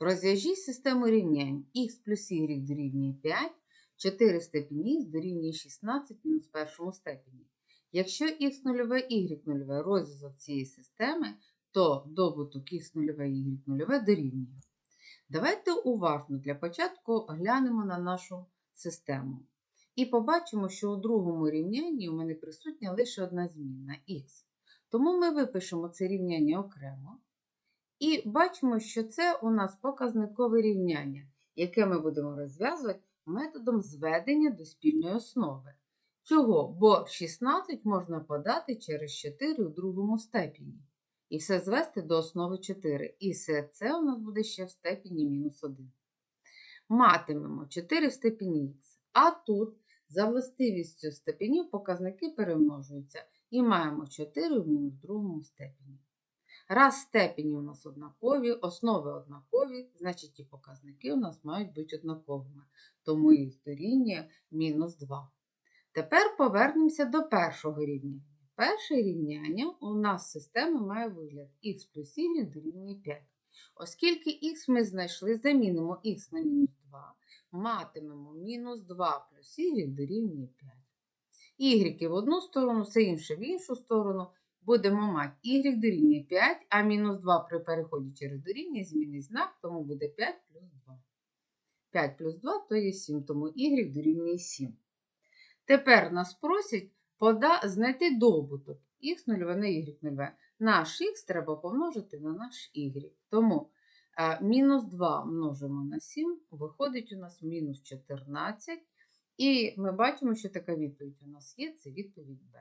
Розв'яжіть систему рівнянь х плюс y дорівнює 5, 4 степені х дорівнює 16 мінус першому степені. Якщо х нульове, y нульове розв'язок цієї системи, то добуток х нульове, y нульове дорівнює. Давайте уважно для початку глянемо на нашу систему. І побачимо, що у другому рівнянні у мене присутня лише одна змінна х. Тому ми випишемо це рівняння окремо. І бачимо, що це у нас показникове рівняння, яке ми будемо розв'язувати методом зведення до спільної основи. Чого? Бо 16 можна подати через 4 у другому степені. І все звести до основи 4. І все це у нас буде ще в степені мінус 1. Матимемо 4 в степені х. А тут за властивістю степенів показники перемножуються. І маємо 4 в мінус другому степені. Раз степені у нас однакові, основи однакові, значить і показники у нас мають бути однаковими. Тому їх дорівнює мінус 2. Тепер повернемося до першого рівняння. Перше рівняння у нас система має вигляд х плюс y дорівнює 5. Оскільки х ми знайшли, замінимо х на мінус 2, матимемо мінус 2 плюс y дорівнює 5. Y в одну сторону, все інше в іншу сторону. Будемо мати y дорівнює 5, а мінус 2 при переході через дорівнює змінить знак, тому буде 5 плюс 2. 5 плюс 2 то є 7, тому y дорівнює 7. Тепер нас просять знайти добуток х0 на y0. Наш х треба помножити на наш y. Тому а, мінус 2 множимо на 7, виходить у нас мінус 14. І ми бачимо, що така відповідь у нас є, це відповідь Б.